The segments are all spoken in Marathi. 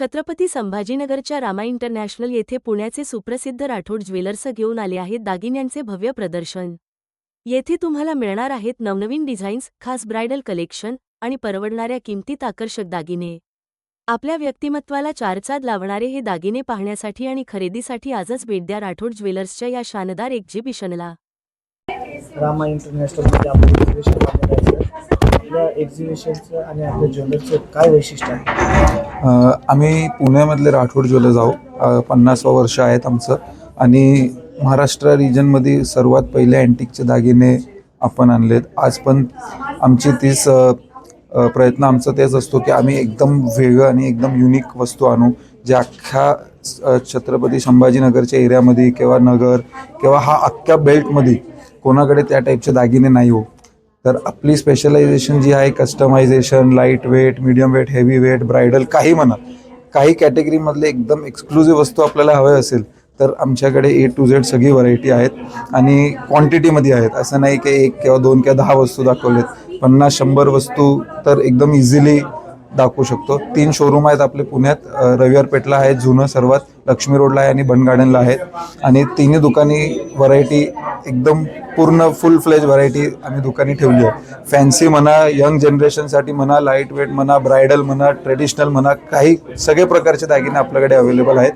छत्रपती संभाजीनगरच्या रामा इंटरनॅशनल येथे पुण्याचे सुप्रसिद्ध राठोड ज्वेलर्स घेऊन आले आहेत दागिन्यांचे भव्य प्रदर्शन. येथे तुम्हाला मिळणार आहेत नवनवीन डिझाईन्स खास ब्रायडल कलेक्शन आणि परवडणाऱ्या किमतीत आकर्षक दागिने. आपल्या व्यक्तिमत्वाला चारचाद लावणारे हे दागिने पाहण्यासाठी आणि खरेदीसाठी आजच भेट द्या राठोड ज्वेलर्सच्या या शानदार एक्झिबिशनला. रामा इंटरनॅशनलमध्ये एक्झिबिशन एक्झिबिशनचं आणि आपल्या ज्वेलरचं काय वैशिष्ट्य आहे? आम्ही पुण्यामधले राठोड ज्वेलर्स आहोत पन्नासवा वर्ष आहेत आमचं. आणि महाराष्ट्र रिजनमध्ये सर्वात पहिले अँटिकचे दागिने आपण आणलेत. आज पण आमची तीच प्रयत्न आमचा तेच असतो की आम्ही एकदम वेगळं आणि एकदम युनिक वस्तू आणू. जे अख्ख्या छत्रपती संभाजीनगरच्या एरियामध्ये किंवा नगर किंवा हा अख्ख्या बेल्टमध्ये कोणाकडे त्या टाईपचे दागिने नाही हो. तर आपली स्पेशलायझेशन जी आहे customization light weight medium weight heavy weight bridal काही म्हणा काही कॅटेगरीमधले एकदम एक्सक्लुझिव्ह वस्तू आपल्याला हवे असेल तर आमच्याकडे ए टू झेड सगळी व्हरायटी आहेत आणि क्वांटिटीमध्ये आहेत. असं नाही की एक किंवा दोन किंवा दहा वस्तू दाखवलेत. पन्नास शंभर वस्तू तर एकदम इझिली दाखवू शकतो. तीन शोरूम आहेत आपले पुण्यात. रविवार पेठला आहे जुनं सर्वात. लक्ष्मी रोडला आहे आणि बन गार्डनला आहेत. आणि तिन्ही दुकानी व्हरायटी एकदम पूर्ण फुल फ्लेज व्हरायटी आम्ही दुकानी ठेवली आहे. फॅन्सी म्हणा यंग जनरेशनसाठी म्हणा लाइट वेट म्हणा ब्रायडल म्हणा ट्रेडिशनल म्हणा काही सगळे प्रकारचे दागिने आपल्याकडे अवेलेबल आहेत.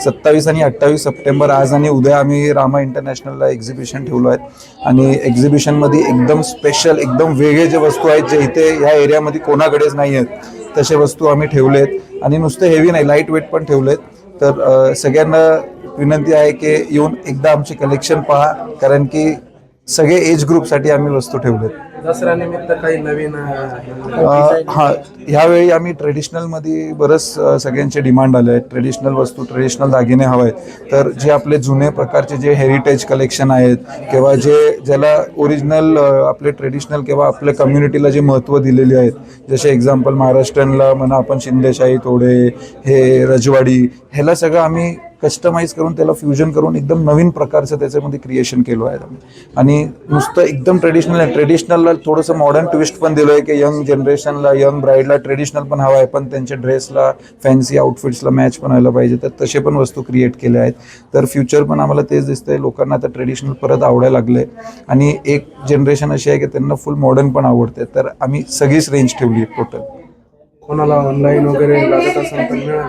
सत्तावीस आणि अठ्ठावीस सप्टेंबर आज आणि उद्या आम्ही रामा इंटरनॅशनलला एक्झिबिशन ठेवलो आहेत आणि एक्झिबिशनमध्ये एकदम स्पेशल एकदम वेगळे जे वस्तू आहेत जे इथे ह्या एरियामध्ये कोणाकडेच नाही आहेत तसे वस्तू आम्ही ठेवले आहेत आणि नुसते हेवी नाही लाइट वेट पण ठेवले आहेत तर सगळ्यांना विनंती आहे की येऊन एकदा आमचे कलेक्शन पहा कारण की सगळे एज ग्रुपसाठी आम्ही वस्तू ठेवलेत. दसऱ्यानिमित्त काही नवीन हा ह्यावेळी आम्ही ट्रेडिशनलमध्ये बरंच सगळ्यांचे डिमांड आले आहेत. ट्रेडिशनल वस्तू ट्रेडिशनल दागिने हवे आहेत तर जे आपले जुने प्रकारचे जे हेरिटेज कलेक्शन आहेत किंवा जे ज्याला ओरिजिनल आपले ट्रेडिशनल किंवा आपल्या कम्युनिटीला जे महत्त्व दिलेले आहेत. जसे एक्झाम्पल महाराष्ट्रनला म्हणा आपण शिंदेशाही तोडे हे रजवाडी ह्याला सगळं आम्ही कस्टमाइज करून त्याला फ्युजन करून एकदम नवीन प्रकारचं त्याच्यामध्ये क्रिएशन केलं आहे आम्ही. आणि नुसतं एकदम ट्रेडिशनल आहे. ट्रेडिशनलला थोडंसं मॉडर्न ट्विस्ट पण दिलं आहे की यंग जनरेशनला यंग ब्राईडला ट्रेडिशनल पण हवं आहे. पण त्यांच्या ड्रेसला फॅन्सी आउटफिट्सला मॅच पण व्हायला पाहिजे. तर तसे पण वस्तू क्रिएट केल्या आहेत. तर फ्युचर पण आम्हाला तेच दिसतंय. लोकांना आता ट्रेडिशनल परत आवडायला लागलं आहे आणि एक जनरेशन अशी आहे की त्यांना फुल मॉडर्न पण आवडते. तर आम्ही सगळीच रेंज ठेवली आहे टोटल कोणाला ऑनलाईन वगैरे लागत असेल तर मिळेल.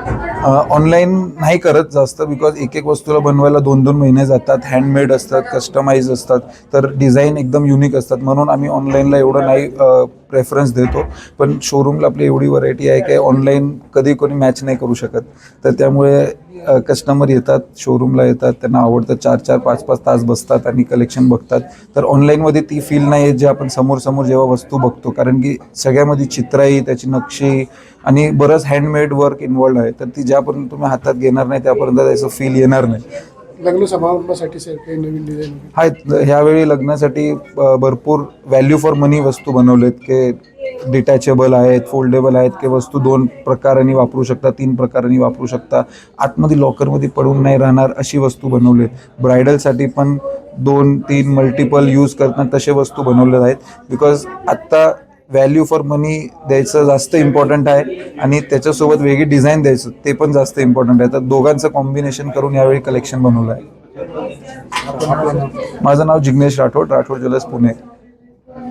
ऑनलाईन नाही करत जास्त बिकॉज एक एक वस्तूला बनवायला दोन दोन महिने जातात हँडमेड असतात कस्टमाइज असतात तर डिझाईन एकदम युनिक असतात. म्हणून आम्ही ऑनलाईनला एवढं नाही प्रेफरन्स देतो. पण शोरूमला आपली एवढी व्हरायटी आहे की ऑनलाईन कधी कोणी मॅच नाही करू शकत. तर त्यामुळे कस्टमर येतात शोरूमला येतात त्यांना आवडतं चार चार पाच पाच तास बसतात आणि कलेक्शन बघतात. तर ऑनलाईनमध्ये ती फील नाही येत जे आपण समोर समोर जेव्हा वस्तू बघतो. कारण की सगळ्यामध्ये चित्राई त्याची नक्षी आणि बरंच हँडमेड वर्क इन्वॉल्ड आहे. तर ती ज्यापर्यंत तुम्ही हातात घेणार नाही त्यापर्यंत त्याचं फील येणार नाही. लग्न समारंभासाठी सर काही नवीन डिझाईन आहेत ह्यावेळी लग्नासाठी भरपूर व्हॅल्यू फॉर मनी वस्तू बनवलेत की डिटॅचेबल आहेत फोल्डेबल आहेत की वस्तू दोन प्रकारांनी वापरू शकता तीन प्रकारांनी वापरू शकता. आतमध्ये लॉकरमध्ये पडून नाही राहणार अशी वस्तू बनवलेत ब्रायडलसाठी पण दोन तीन मल्टिपल यूज करतात तसे वस्तू बनवले आहेत. बिकॉज आत्ता व्हॅल्यू फॉर मनी द्यायचं जास्त इम्पॉर्टंट आहे आणि त्याच्यासोबत वेगळी डिझाईन द्यायचं ते पण जास्त इम्पॉर्टंट आहे. तर दोघांचं कॉम्बिनेशन करून यावेळी कलेक्शन बनवलं आहे. माझं नाव जिग्नेश राठोड राठोड ज्वेलर्स पुणे.